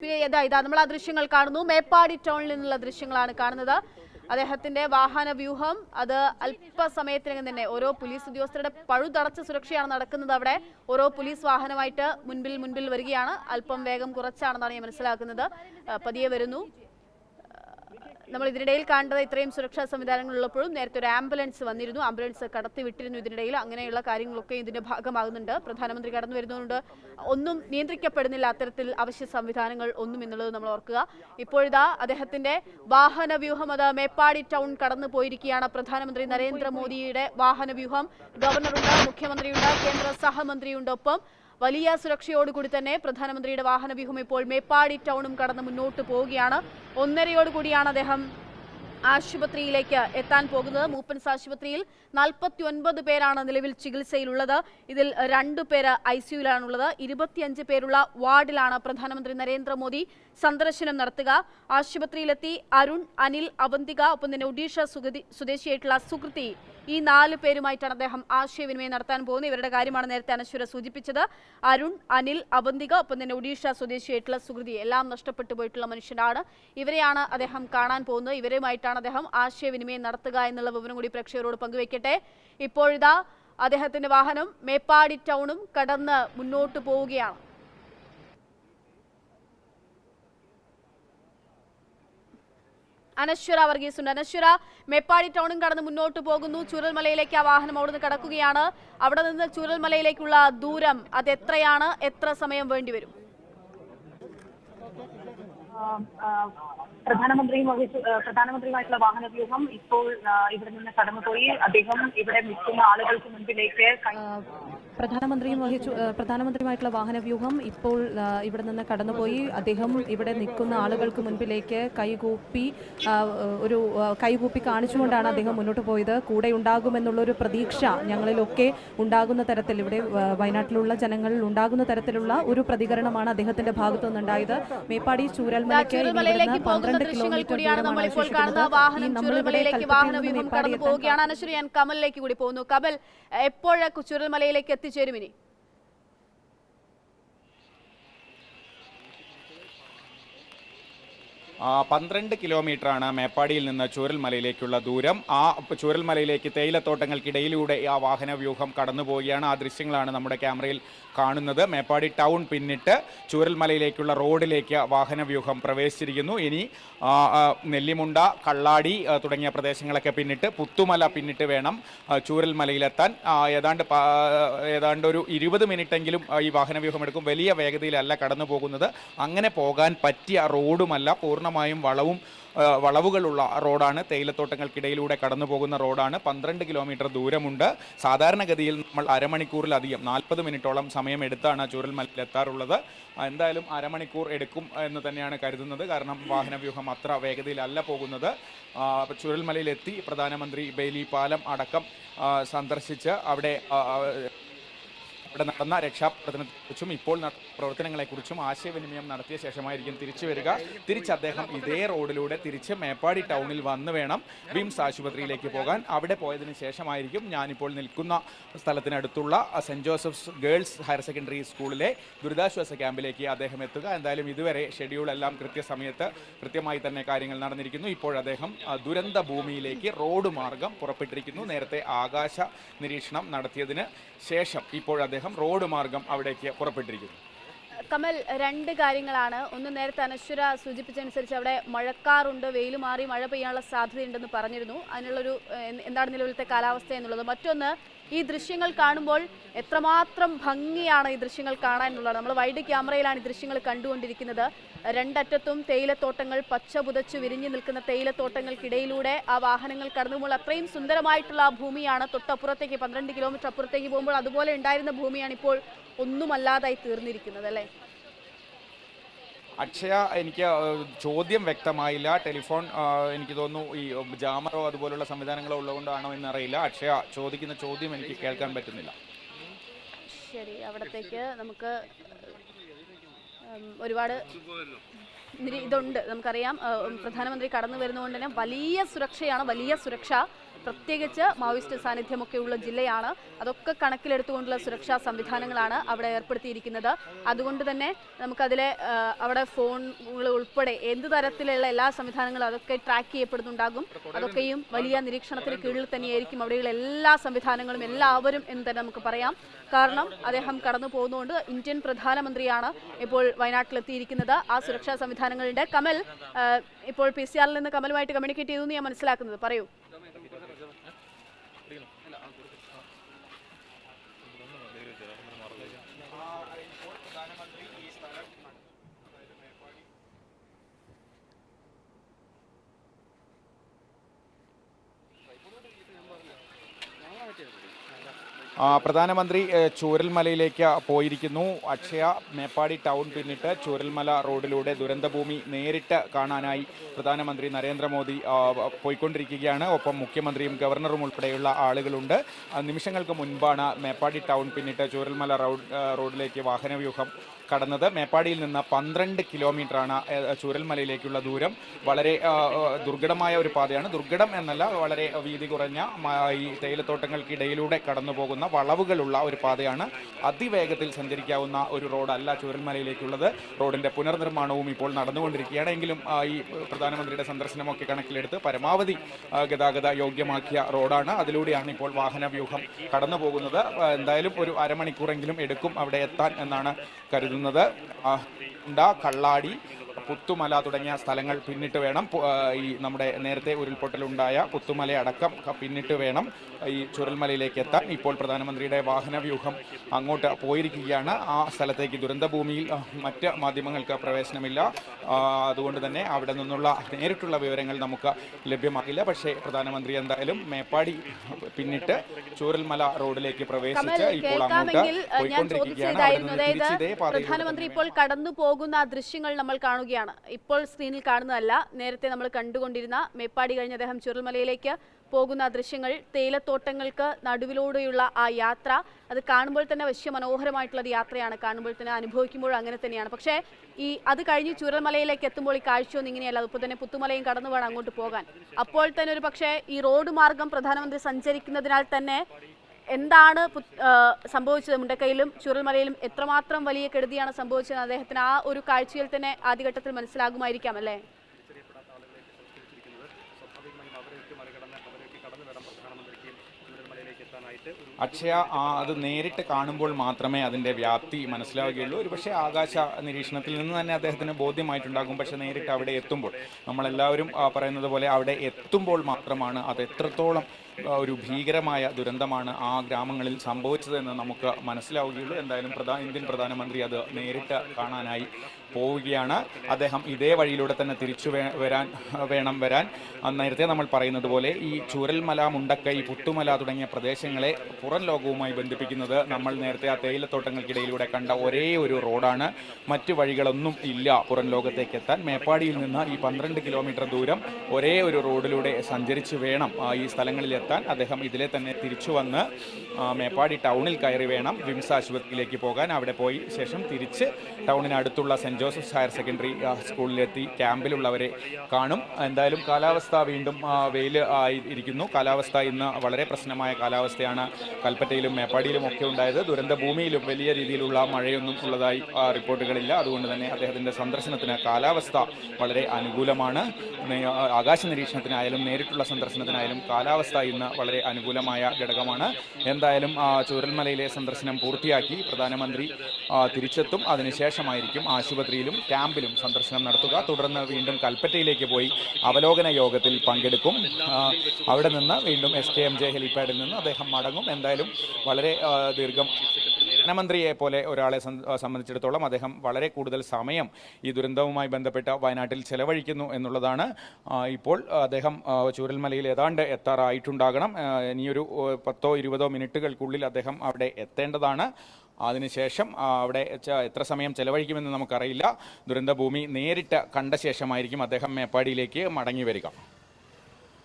ഇതാ ഇതാ നമ്മൾ ആ ദൃശ്യങ്ങൾ കാണുന്നു. മേപ്പാടി ടൗണിൽ നിന്നുള്ള ദൃശ്യങ്ങളാണ് കാണുന്നത്. അദ്ദേഹത്തിന്റെ വാഹന വ്യൂഹം അത് അല്പസമയത്തിനകം തന്നെ ഓരോ പോലീസ് ഉദ്യോഗസ്ഥരുടെ പഴുതടച്ച സുരക്ഷയാണ് നടക്കുന്നത് അവിടെ. ഓരോ പോലീസ് വാഹനമായിട്ട് മുൻപിൽ മുൻപിൽ വരികയാണ്. അല്പം വേഗം കുറച്ചാണെന്നാണ് ഞാൻ മനസ്സിലാക്കുന്നത്. പതിയെ വരുന്നു. നമ്മൾ ഇതിനിടയിൽ കണ്ടത് ഇത്രയും സുരക്ഷാ സംവിധാനങ്ങൾ ഉള്ളപ്പോഴും നേരത്തെ ഒരു ആംബുലൻസ് വന്നിരുന്നു. ആംബുലൻസ് കടത്തി വിട്ടിരുന്നു ഇതിനിടയിൽ. അങ്ങനെയുള്ള കാര്യങ്ങളൊക്കെ ഇതിന്റെ ഭാഗമാകുന്നുണ്ട്. പ്രധാനമന്ത്രി കടന്നു വരുന്നതുകൊണ്ട് ഒന്നും നിയന്ത്രിക്കപ്പെടുന്നില്ല അത്തരത്തിൽ അവശ്യ സംവിധാനങ്ങൾ ഒന്നും എന്നുള്ളത് നമ്മൾ ഓർക്കുക. ഇപ്പോഴിതാ അദ്ദേഹത്തിന്റെ വാഹന വ്യൂഹം അത് മേപ്പാടി ടൗൺ കടന്നു പോയിരിക്കുകയാണ്. പ്രധാനമന്ത്രി നരേന്ദ്രമോദിയുടെ വാഹന വ്യൂഹം ഗവർണറുണ്ട് മുഖ്യമന്ത്രിയുണ്ട് കേന്ദ്ര സഹമന്ത്രിയുണ്ട് ഒപ്പം വലിയ സുരക്ഷയോടുകൂടി തന്നെ പ്രധാനമന്ത്രിയുടെ വാഹനവ്യൂഹം ഇപ്പോൾ മേപ്പാടി ടൗണും കടന്ന് മുന്നോട്ട് പോവുകയാണ്. ഒന്നരയോടുകൂടിയാണ് അദ്ദേഹം ആശുപത്രിയിലേക്ക് എത്താൻ പോകുന്നത്. മൂപ്പൻസ് ആശുപത്രിയിൽ നാൽപ്പത്തി ഒൻപത് പേരാണ് നിലവിൽ ചികിത്സയിലുള്ളത്. ഇതിൽ രണ്ടു പേര് ഐ സിയുലാണുള്ളത് ഇരുപത്തിയഞ്ച് പേരുള്ള വാർഡിലാണ് പ്രധാനമന്ത്രി നരേന്ദ്രമോദി സന്ദർശനം നടത്തുക. ആശുപത്രിയിലെത്തി അരുൺ അനിൽ അവന്തിക ഒപ്പം തന്നെ ഒഡീഷ സ്വദേശിയായിട്ടുള്ള സുകൃതി ഈ നാല് പേരുമായിട്ടാണ് അദ്ദേഹം ആശയവിനിമയം നടത്താൻ പോകുന്നത്. ഇവരുടെ കാര്യമാണ് നേരത്തെ അനശ്വര സൂചിപ്പിച്ചത്. അരുൺ അനിൽ അവന്തിക ഒപ്പം തന്നെ ഒഡീഷ സ്വദേശിയായിട്ടുള്ള സുഹൃതി എല്ലാം നഷ്ടപ്പെട്ടു പോയിട്ടുള്ള മനുഷ്യനാണ് ഇവരെയാണ് അദ്ദേഹം കാണാൻ പോകുന്നത്. ഇവരുമായിട്ടാണ് അദ്ദേഹം ആശയവിനിമയം നടത്തുക എന്നുള്ള വിവരം കൂടി പ്രേക്ഷകരോട് പങ്കുവെക്കട്ടെ ഇപ്പോഴിതാ അദ്ദേഹത്തിന്റെ വാഹനം മേപ്പാടി ടൗണും കടന്ന് മുന്നോട്ട് പോവുകയാണ്. അനശ്വര വർഗീസ് ഉണ്ട് അനശ്വര മേപ്പാടി ടൗണും കടന്ന് മുന്നോട്ട് പോകുന്നു. ചുരൽമലയിലേക്ക് ആ വാഹനം അവിടുന്ന് കടക്കുകയാണ്. അവിടെ നിന്ന് ചുരൽമലയിലേക്കുള്ള ദൂരം അത് എത്രയാണ്? എത്ര സമയം വേണ്ടിവരും പ്രധാനമന്ത്രിയും വഹിച്ചു പ്രധാനമന്ത്രിയുമായിട്ടുള്ള വാഹന വ്യൂഹം ഇപ്പോൾ ഇവിടെ നിന്ന് കടന്നുപോയി. അദ്ദേഹം ഇവിടെ നിൽക്കുന്ന ആളുകൾക്ക് മുൻപിലേക്ക് പ്രധാനമന്ത്രിയും വഹിച്ചു പ്രധാനമന്ത്രിയുമായിട്ടുള്ള വാഹനവ്യൂഹം ഇപ്പോൾ ഇവിടെ നിന്ന് കടന്നുപോയി. അദ്ദേഹം ഇവിടെ നിൽക്കുന്ന ആളുകൾക്ക് മുൻപിലേക്ക് കൈകൂപ്പി ഒരു കൈകൂപ്പി കാണിച്ചുകൊണ്ടാണ് അദ്ദേഹം മുന്നോട്ട് പോയത്. കൂടെ ഉണ്ടാകുമെന്നുള്ളൊരു പ്രതീക്ഷ ഞങ്ങളിലൊക്കെ ഉണ്ടാകുന്ന തരത്തിൽ ഇവിടെ വയനാട്ടിലുള്ള ജനങ്ങളിൽ ഉണ്ടാകുന്ന തരത്തിലുള്ള ഒരു പ്രതികരണമാണ് അദ്ദേഹത്തിന്റെ ഭാഗത്തു നിന്നുണ്ടായത് മേപ്പാടി ചൂരൽമലയ്ക്ക് പന്ത്രണ്ട് ദൃശ്യങ്ങൾ കൂടിയാണ് ദൂരമാണ് നമ്മളിപ്പോൾ കാണുന്ന വാഹനം നമ്മളിവിടെ വാഹന വ്യൂഹം കടന്നു പോവുകയാണ്. അനശ്വരി ഞാൻ കമലിലേക്ക് കൂടി പോകുന്നു. കമൽ എപ്പോഴ ചൂരൽമലയിലേക്ക് എത്തിച്ചേരും ഇനി? പന്ത്രണ്ട് കിലോമീറ്ററാണ് മേപ്പാടിയിൽ നിന്ന് ചൂരൽമലയിലേക്കുള്ള ദൂരം. ആ ചൂരൽമലയിലേക്ക് തേയിലത്തോട്ടങ്ങൾക്കിടയിലൂടെ ആ വാഹന വ്യൂഹം കടന്നു പോവുകയാണ് ആ ദൃശ്യങ്ങളാണ് നമ്മുടെ ക്യാമറയിൽ കാണുന്നത്. മേപ്പാടി ടൗൺ പിന്നിട്ട് ചൂരൽമലയിലേക്കുള്ള റോഡിലേക്ക് വാഹന വ്യൂഹം പ്രവേശിച്ചിരിക്കുന്നു. ഇനി നെല്ലിമുണ്ട കള്ളാടി തുടങ്ങിയ പ്രദേശങ്ങളൊക്കെ പിന്നിട്ട് പുത്തുമല പിന്നിട്ട് വേണം ചൂരൽമലയിലെത്താൻ. ഏതാണ്ട് ഏതാണ്ട് ഒരു ഇരുപത് മിനിറ്റെങ്കിലും ഈ വാഹന വ്യൂഹം എടുക്കും. വലിയ വേഗതയിലല്ല കടന്നു പോകുന്നത് അങ്ങനെ പോകാൻ പറ്റിയ റോഡുമല്ല. പൂർണമായും വളവും വളവുകളുള്ള റോഡാണ്. തേയിലത്തോട്ടങ്ങൾക്കിടയിലൂടെ കടന്നു പോകുന്ന റോഡാണ്. പന്ത്രണ്ട് കിലോമീറ്റർ ദൂരമുണ്ട്. സാധാരണഗതിയിൽ നമ്മൾ അരമണിക്കൂറിലധികം നാൽപ്പത് മിനിറ്റോളം സമയം എടുത്താണ് ചൂരൽമലയിൽ എത്താറുള്ളത് ആ, എന്തായാലും അരമണിക്കൂർ എടുക്കും എന്ന് തന്നെയാണ് കരുതുന്നത്. കാരണം വാഹന വ്യൂഹം അത്ര വേഗതയിലല്ല പോകുന്നത്. ചുരൽമലയിലെത്തി പ്രധാനമന്ത്രി ബെയിലി പാലം അടക്കം സന്ദർശിച്ച് അവിടെ അവിടെ നടന്ന രക്ഷാപ്രവർത്തനത്തെക്കുറിച്ചും ഇപ്പോൾ പ്രവർത്തനങ്ങളെക്കുറിച്ചും ആശയവിനിമയം നടത്തിയ ശേഷമായിരിക്കും തിരിച്ചു വരിക. തിരിച്ച് അദ്ദേഹം ഇതേ റോഡിലൂടെ തിരിച്ച് മേപ്പാടി ടൗണിൽ വന്നു വേണം വിംസ് ആശുപത്രിയിലേക്ക് പോകാൻ. അവിടെ പോയതിനു ശേഷമായിരിക്കും ഞാനിപ്പോൾ നിൽക്കുന്ന സ്ഥലത്തിനടുത്തുള്ള Saint Joseph's girls higher secondary സ്കൂളിലെ ദുരിതാശ്വാസ ക്യാമ്പിലേക്ക് അദ്ദേഹം എത്തുക. എന്തായാലും ഇതുവരെ ഷെഡ്യൂൾ എല്ലാം കൃത്യസമയത്ത് കൃത്യമായി തന്നെ കാര്യങ്ങൾ നടന്നിരിക്കുന്നു. ഇപ്പോൾ അദ്ദേഹം ദുരന്ത ഭൂമിയിലേക്ക് റോഡ് മാർഗം പുറപ്പെട്ടിരിക്കുന്നു. നേരത്തെ ആകാശ നിരീക്ഷണം നടത്തിയതിന് ശേഷം ഇപ്പോൾ റോഡ് മാർഗം അവിടേക്ക് പുറപ്പെട്ടിരിക്കുന്നു. കമൽ രണ്ട് കാര്യങ്ങളാണ്. ഒന്ന് നേരത്തെ അനശ്വര സൂചിപ്പിച്ചനുസരിച്ച് അവിടെ മഴക്കാറുണ്ട് വെയിൽ മാറി മഴ പെയ്യാനുള്ള സാധ്യതയുണ്ടെന്ന് പറഞ്ഞിരുന്നു. അതിനുള്ളൊരു എന്താണ് നിലവിലത്തെ കാലാവസ്ഥ എന്നുള്ളത്. മറ്റൊന്ന് ഈ ദൃശ്യങ്ങൾ കാണുമ്പോൾ എത്രമാത്രം ഭംഗിയാണ് ഈ ദൃശ്യങ്ങൾ കാണാനുള്ളത്? നമ്മൾ വൈഡ് ക്യാമറയിലാണ് ഈ ദൃശ്യങ്ങൾ കണ്ടുകൊണ്ടിരിക്കുന്നത്. രണ്ടറ്റത്തും തേയിലത്തോട്ടങ്ങൾ പച്ച പുതച്ചു വിരിഞ്ഞു നിൽക്കുന്ന തേയിലത്തോട്ടങ്ങൾക്കിടയിലൂടെ ആ വാഹനങ്ങൾ കടന്നു പോകുമ്പോൾ അത്രയും സുന്ദരമായിട്ടുള്ള ആ ഭൂമിയാണ്. തൊട്ടപ്പുറത്തേക്ക് പന്ത്രണ്ട് കിലോമീറ്റർ അപ്പുറത്തേക്ക് പോകുമ്പോൾ അതുപോലെ ഉണ്ടായിരുന്ന ഭൂമിയാണ് ഇപ്പോൾ ഒന്നുമല്ലാതായി തീർന്നിരിക്കുന്നത് അല്ലേ? അക്ഷയ എനിക്ക് ചോദ്യം വ്യക്തമായില്ല. ടെലിഫോൺ എനിക്ക് തോന്നുന്നു ഈ ജാമറോ അതുപോലുള്ള സംവിധാനങ്ങളോ ഉള്ളതുകൊണ്ടാണോ എന്നറിയില്ല. അക്ഷയ ചോദിക്കുന്ന ചോദ്യം എനിക്ക് കേൾക്കാൻ പറ്റുന്നില്ല. ശരി അവിടത്തേക്ക് നമുക്ക് ഒരുപാട് ഇതുണ്ട്. നമുക്കറിയാം പ്രധാനമന്ത്രി കടന്നു വരുന്നതുകൊണ്ട് തന്നെ വലിയ സുരക്ഷയാണ് വലിയ സുരക്ഷ. പ്രത്യേകിച്ച് മാവോയിസ്റ്റ് സാന്നിധ്യമൊക്കെയുള്ള ജില്ലയാണ്. അതൊക്കെ കണക്കിലെടുത്തുകൊണ്ടുള്ള സുരക്ഷാ സംവിധാനങ്ങളാണ് അവിടെ ഏർപ്പെടുത്തിയിരിക്കുന്നത്. അതുകൊണ്ട് തന്നെ നമുക്കതിലെ അവിടെ ഫോണുകൾ ഉൾപ്പെടെ എന്ത് തരത്തിലുള്ള എല്ലാ സംവിധാനങ്ങളും അതൊക്കെ ട്രാക്ക് ചെയ്യപ്പെടുന്നുണ്ടാകും. അതൊക്കെയും വലിയ നിരീക്ഷണത്തിന് കീഴിൽ തന്നെയായിരിക്കും അവിടെയുള്ള എല്ലാ സംവിധാനങ്ങളും എല്ലാവരും എന്ന് തന്നെ നമുക്ക് പറയാം. കാരണം അദ്ദേഹം കടന്നു പോകുന്നതുകൊണ്ട് ഇന്ത്യൻ പ്രധാനമന്ത്രിയാണ് ഇപ്പോൾ വയനാട്ടിലെത്തിയിരിക്കുന്നത്. ആ സുരക്ഷാ സംവിധാനങ്ങളുണ്ട്. കമൽ ഇപ്പോൾ പി സി ആറിൽ നിന്ന് കമലുമായിട്ട് കമ്മ്യൂണിക്കേറ്റ് ചെയ്തു എന്ന് ഞാൻ മനസ്സിലാക്കുന്നത്. പറയൂ. പ്രധാനമന്ത്രി ചൂരൽമലയിലേക്ക് പോയിരിക്കുന്നു. അക്ഷയ മേപ്പാടി ടൗൺ പിന്നിട്ട് ചൂരൽമല റോഡിലൂടെ ദുരന്തഭൂമി നേരിട്ട് കാണാനായി പ്രധാനമന്ത്രി നരേന്ദ്രമോദി പോയിക്കൊണ്ടിരിക്കുകയാണ്. ഒപ്പം മുഖ്യമന്ത്രിയും ഗവർണറും ഉൾപ്പെടെയുള്ള ആളുകളുണ്ട്. നിമിഷങ്ങൾക്ക് മുൻപാണ് മേപ്പാടി ടൗൺ പിന്നിട്ട് ചൂരൽമല റോഡ് റോഡിലേക്ക് വാഹനവ്യൂഹം കടന്നത്. മേപ്പാടിയിൽ നിന്ന് പന്ത്രണ്ട് കിലോമീറ്ററാണ് ചൂരൽമലയിലേക്കുള്ള ദൂരം. വളരെ ദുർഘടമായ ഒരു പാതയാണ്. ദുർഘടം എന്നല്ല വളരെ വീതി കുറഞ്ഞ ഈ തേയിലത്തോട്ടങ്ങൾക്കിടയിലൂടെ കടന്നു പോകുന്ന വളവുകളുള്ള ഒരു പാതയാണ്. അതിവേഗത്തിൽ സഞ്ചരിക്കാവുന്ന ഒരു റോഡല്ല ചൂരൽമലയിലേക്കുള്ളത്. റോഡിന്റെ പുനർനിർമ്മാണവും ഇപ്പോൾ നടന്നുകൊണ്ടിരിക്കുകയാണ്. എങ്കിലും ഈ പ്രധാനമന്ത്രിയുടെ സന്ദർശനമൊക്കെ കണക്കിലെടുത്ത് പരമാവധി ഗതാഗത യോഗ്യമാക്കിയ റോഡാണ്. അതിലൂടെയാണ് ഇപ്പോൾ വാഹന വ്യൂഹം കടന്നു പോകുന്നത് എന്തായാലും ഒരു അരമണിക്കൂറെങ്കിലും എടുക്കും അവിടെ എത്താൻ എന്നാണ് കരുതുന്നത്. ഉണ്ട കള്ളാടി. പുത്തുമല തുടങ്ങിയ സ്ഥലങ്ങൾ പിന്നിട്ട് വേണം. ഈ നമ്മുടെ നേരത്തെ ഉരുൾപൊട്ടലുണ്ടായ പുത്തുമല അടക്കം പിന്നിട്ട് വേണം ഈ ചുരൽമലയിലേക്ക് എത്താൻ. ഇപ്പോൾ പ്രധാനമന്ത്രിയുടെ വാഹന വ്യൂഹം അങ്ങോട്ട് പോയിരിക്കുകയാണ്. ആ സ്ഥലത്തേക്ക് ദുരന്തഭൂമിയിൽ മറ്റ് മാധ്യമങ്ങൾക്ക് പ്രവേശനമില്ല. അതുകൊണ്ട് തന്നെ അവിടെ നിന്നുള്ള നേരിട്ടുള്ള വിവരങ്ങൾ നമുക്ക് ലഭ്യമാകില്ല. പക്ഷേ പ്രധാനമന്ത്രി എന്തായാലും മേപ്പാടി പിന്നിട്ട് ചൂരൽമല റോഡിലേക്ക് പ്രവേശിച്ച് ഇപ്പോൾ അങ്ങോട്ട് പോയിക്കൊണ്ടിരിക്കുകയാണ്. പ്രധാനമന്ത്രി ഇപ്പോൾ കടന്നു പോകുന്ന ദൃശ്യങ്ങൾ നമ്മൾ കാണുകയാണ്. ഇപ്പോൾ സ്ക്രീനിൽ കാണുന്നതല്ല നേരത്തെ നമ്മൾ കണ്ടുകൊണ്ടിരുന്ന മേപ്പാടി കഴിഞ്ഞ അദ്ദേഹം ചുരുൾമലയിലേക്ക് പോകുന്ന ദൃശ്യങ്ങൾ തേയിലത്തോട്ടങ്ങൾക്ക് നടുവിലൂടെയുള്ള ആ യാത്ര അത് കാണുമ്പോൾ തന്നെ വശ്യ മനോഹരമായിട്ടുള്ളൊരു യാത്രയാണ് കാണുമ്പോൾ തന്നെ അനുഭവിക്കുമ്പോൾ അങ്ങനെ തന്നെയാണ്. പക്ഷേ ഈ അത് കഴിഞ്ഞ് ചുരൽമലയിലേക്ക് എത്തുമ്പോൾ ഈ കാഴ്ചയൊന്നും ഇങ്ങനെയല്ല. അതിപ്പോൾ തന്നെ പുത്തുമലയും കടന്നു വേണം അങ്ങോട്ട് പോകാൻ. അപ്പോൾ തന്നെ ഒരു പക്ഷേ ഈ റോഡ് മാർഗം പ്രധാനമന്ത്രി സഞ്ചരിക്കുന്നതിനാൽ തന്നെ എന്താണ് സംഭവിച്ചത്? മുണ്ടക്കയിലും ചുരൽമലയിലും എത്രമാത്രം വലിയ കെടുതിയാണ് സംഭവിച്ചത് അദ്ദേഹത്തിന് ആ ഒരു കാഴ്ചയിൽ തന്നെ ആദ്യഘട്ടത്തിൽ മനസ്സിലാകുമായിരിക്കാം അല്ലേ? അക്ഷയ അത് നേരിട്ട് കാണുമ്പോൾ മാത്രമേ അതിന്റെ വ്യാപ്തി മനസ്സിലാവുകയുള്ളൂ. ഒരുപക്ഷെ ആകാശ നിരീക്ഷണത്തിൽ നിന്ന് തന്നെ അദ്ദേഹത്തിന് ബോധ്യമായിട്ടുണ്ടാകും. പക്ഷെ നേരിട്ട് അവിടെ എത്തുമ്പോൾ നമ്മളെല്ലാവരും പറയുന്നത് പോലെ അവിടെ എത്തുമ്പോൾ മാത്രമാണ് അത് എത്രത്തോളം ഒരു ഭീകരമായ ദുരന്തമാണ് ആ ഗ്രാമങ്ങളിൽ സംഭവിച്ചതെന്ന് നമുക്ക് മനസ്സിലാവുകയുള്ളൂ. എന്തായാലും പ്രധാന ഇന്ത്യൻ പ്രധാനമന്ത്രി അത് നേരിട്ട് കാണാനായി പോവുകയാണ്. അദ്ദേഹം ഇതേ വഴിയിലൂടെ തന്നെ തിരിച്ചു വരാൻ വേണം വരാൻ. നേരത്തെ നമ്മൾ പറയുന്നത് പോലെ ഈ ചൂരൽമല മുണ്ടക്കൈ പുത്തുമല തുടങ്ങിയ പ്രദേശങ്ങളെ പുറം ലോകവുമായി ബന്ധിപ്പിക്കുന്നത് നമ്മൾ നേരത്തെ ആ തേയിലത്തോട്ടങ്ങൾക്കിടയിലൂടെ കണ്ട ഒരേ ഒരു റോഡാണ്. മറ്റു വഴികളൊന്നും ഇല്ല പുറം ലോകത്തേക്ക് എത്താൻ. മേപ്പാടിയിൽ നിന്ന് ഈ പന്ത്രണ്ട് കിലോമീറ്റർ ദൂരം ഒരേ ഒരു റോഡിലൂടെ സഞ്ചരിച്ച് വേണം ഈ സ്ഥലങ്ങളിൽ എത്താൻ അദ്ദേഹം ഇതിലെ തന്നെ തിരിച്ചു വന്ന് മേപ്പാടി ടൗണിൽ കയറി വേണം വിംസ് ആശുപത്രിയിലേക്ക് പോകാൻ. അവിടെ പോയി ശേഷം തിരിച്ച് ടൗണിനടുത്തുള്ള സെന്റ് ജോസഫ്സ് ഹയർ സെക്കൻഡറി സ്കൂളിലെത്തി ക്യാമ്പിലുള്ളവരെ കാണും. എന്തായാലും കാലാവസ്ഥ വീണ്ടും വെയിൽ ആയി ഇരിക്കുന്നു കാലാവസ്ഥ ഇന്ന് വളരെ പ്രശ്നമായ കാലാവസ്ഥയാണ് കൽപ്പറ്റയിലും മേപ്പാടിയിലും ഒക്കെ ഉണ്ടായത്. ദുരന്ത ഭൂമിയിലും വലിയ രീതിയിലുള്ള മഴയൊന്നും ഉള്ളതായി റിപ്പോർട്ടുകളില്ല. അതുകൊണ്ട് തന്നെ അദ്ദേഹത്തിന്റെ സന്ദർശനത്തിന് കാലാവസ്ഥ വളരെ അനുകൂലമാണ്. ആകാശ നിരീക്ഷണത്തിനായാലും നേരിട്ടുള്ള സന്ദർശനത്തിനായാലും കാലാവസ്ഥ ഇന്ന് വളരെ അനുകൂലമായ ഘടകമാണ്. എന്തായാലും ചൂരൽമലയിലെ സന്ദർശനം പൂർത്തിയാക്കി പ്രധാനമന്ത്രി തിരിച്ചെത്തും. അതിനുശേഷമായിരിക്കും ആശുപത്രിയിലും ക്യാമ്പിലും സന്ദർശനം നടത്തുക. തുടർന്ന് വീണ്ടും കൽപ്പറ്റയിലേക്ക് പോയി അവലോകന യോഗത്തിൽ പങ്കെടുക്കും. അവിടെ നിന്ന് വീണ്ടും എസ് കെ എം ജെ ഹെലിപ്പാഡിൽ നിന്ന് അദ്ദേഹം മടങ്ങും. എന്തായാലും വളരെ ദീർഘം പ്രധാനമന്ത്രിയെ പോലെ ഒരാളെ സംബന്ധിച്ചിടത്തോളം അദ്ദേഹം വളരെ കൂടുതൽ സമയം ഈ ദുരന്തവുമായി ബന്ധപ്പെട്ട് വയനാട്ടിൽ ചെലവഴിക്കുന്നു എന്നുള്ളതാണ്. ഇപ്പോൾ അദ്ദേഹം ചൂരൽമലയിൽ ഏതാണ്ട് എത്താറായിട്ടുണ്ടാകണം. ഇനിയൊരു പത്തോ ഇരുപതോ മിനിറ്റുകൾക്കുള്ളിൽ അദ്ദേഹം അവിടെ എത്തേണ്ടതാണ്. അതിനുശേഷം അവിടെ എത്ര സമയം ചെലവഴിക്കുമെന്ന് നമുക്കറിയില്ല. ദുരന്തഭൂമി നേരിട്ട് കണ്ട ശേഷമായിരിക്കും അദ്ദേഹം മേപ്പാടിയിലേക്ക് മടങ്ങി വരിക.